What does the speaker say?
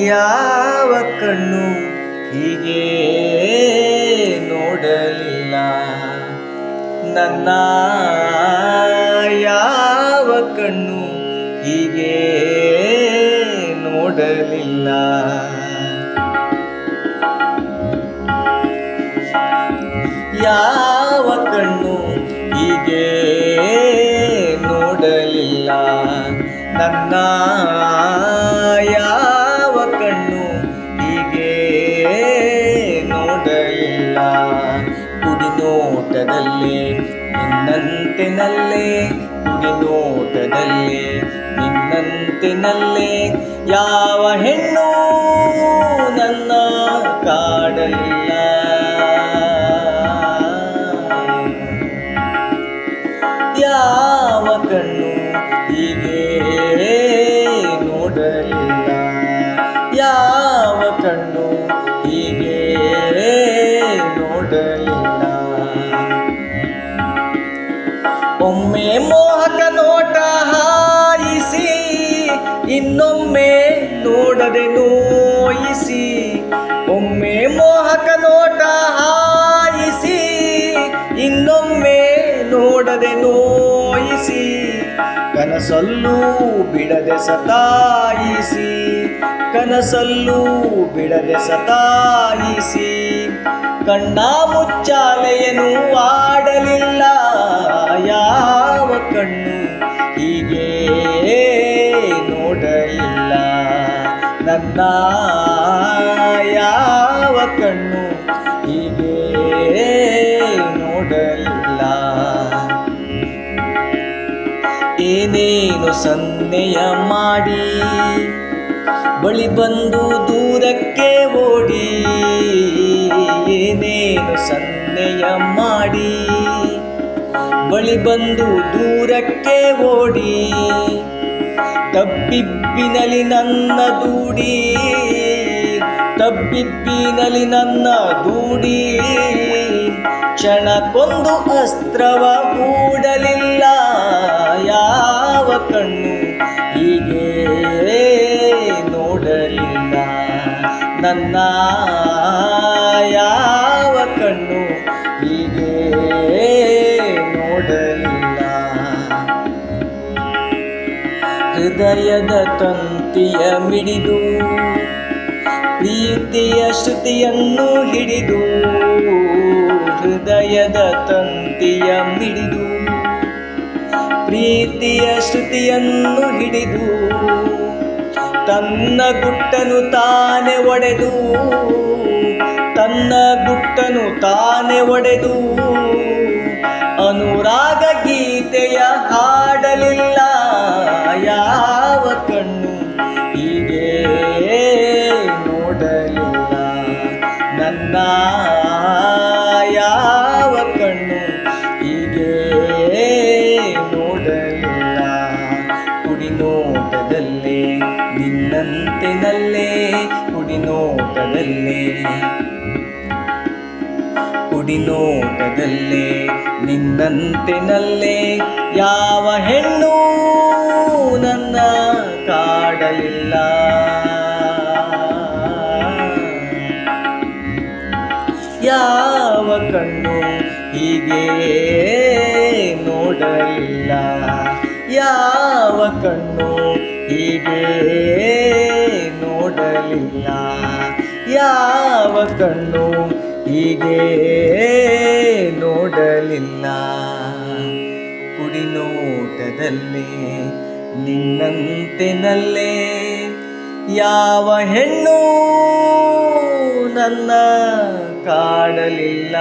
ಯಾವ ಕಣ್ಣು ಹೀಗೆ ನೋಡಲಿಲ್ಲ? ನನ್ನ ಯಾವ ಕಣ್ಣು ಹೀಗೆ ನೋಡಲಿಲ್ಲ? ಯಾವ ಕಣ್ಣು ಹೀಗೆ ನೋಡಲಿಲ್ಲ? ನನ್ನ ನೋಟದಲ್ಲಿ ನಿನ್ನಂತಿನಲ್ಲೇ ಕುಡಿ ನೋಟದಲ್ಲಿ ನಿನ್ನಂತೆನಲ್ಲೇ ಯಾವ ಹೆಣ್ಣು ನನ್ನ ಕಾಡಲಿಲ್ಲ. ಇನ್ನೊಮ್ಮೆ ನೋಡದೆ ನೋಯಿಸಿ, ಒಮ್ಮೆ ಮೋಹಕ ನೋಟ ಹಾಯಿಸಿ, ಇನ್ನೊಮ್ಮೆ ನೋಡದೆ ನೋಯಿಸಿ, ಕನಸಲ್ಲೂ ಬಿಡದೆ ಸತಾಯಿಸಿ, ಕನಸಲ್ಲೂ ಬಿಡದೆ ಸತಾಯಿಸಿ, ಕಣ್ಣ ಮುಚ್ಚಾಲೆಯನ್ನು ಆಡಲಿಲ್ಲ, ಯಾವ ಕಣ್ಣು ನನ್ನ ಯಾವ ಕಣ್ಣು? ಹೀಗೆ ನೋಡಲಿಲ್ಲ ಏನೇನು ಸನ್ನೆಯ ಮಾಡಿ? ಬಳಿ ಬಂದು ದೂರಕ್ಕೆ ಓಡಿ. ಏನೇನು ಸನ್ನೆಯ ಮಾಡಿ? ಬಳಿ ಬಂದು ದೂರಕ್ಕೆ ಓಡಿ. ತಬ್ಬಿಬ್ಬಿನಲಿ ನನ್ನ ದೂಡಿ ತಬ್ಬಿಬ್ಬಿನಲಿ ನನ್ನ ದೂಡಿ. ಕ್ಷಣಕ್ಕೊಂದು ಅಸ್ತ್ರವ ಕೂಡಲಿಲ್ಲ ಯಾವ ಕಣ್ಣು ಹೀಗೆ ನೋಡಲಿಲ್ಲ. ನನ್ನ ಹೃದಯದ ತಂತಿಯ ಮಿಡಿದು, ಪ್ರೀತಿಯ ಶ್ರುತಿಯನ್ನು ಹಿಡಿದು, ಹೃದಯದ ತಂತಿಯ ಮಿಡಿದು, ಪ್ರೀತಿಯ ಶ್ರುತಿಯನ್ನು ಹಿಡಿದು, ತನ್ನ ಗುಟ್ಟನು ತಾನೆ ಒಡೆದು, ತನ್ನ ಗುಟ್ಟನು ತಾನೆ ಒಡೆದು, ಅನುರಾಗ ಗೀತೆಯ ನಿನ್ನಂತೆನಲ್ಲೇ ಕುಡಿ ಕುಡಿನೋಟದಲ್ಲೇ ಕುಡಿ ನೋಟದಲ್ಲೇ, ನಿನ್ನಂತೆನಲ್ಲೇ ಯಾವ ಹೆಣ್ಣು ನನ್ನ ಕಾಡಲಿಲ್ಲ. ಯಾವ ಕಣ್ಣು ಹೀಗೆ ನೋಡಲಿಲ್ಲ. ಯಾವ ಕಣ್ಣು ಹೀಗೆ ಯಾವ ಕಣ್ಣು ಹೀಗೆ ನೋಡಲಿಲ್ಲ. ಕುಡಿ ನಿನ್ನಂತಿನಲ್ಲೇ ನಿನ್ನಂತೆನಲ್ಲೇ ಯಾವ ಹೆಣ್ಣು ನನ್ನ ಕಾಡಲಿಲ್ಲ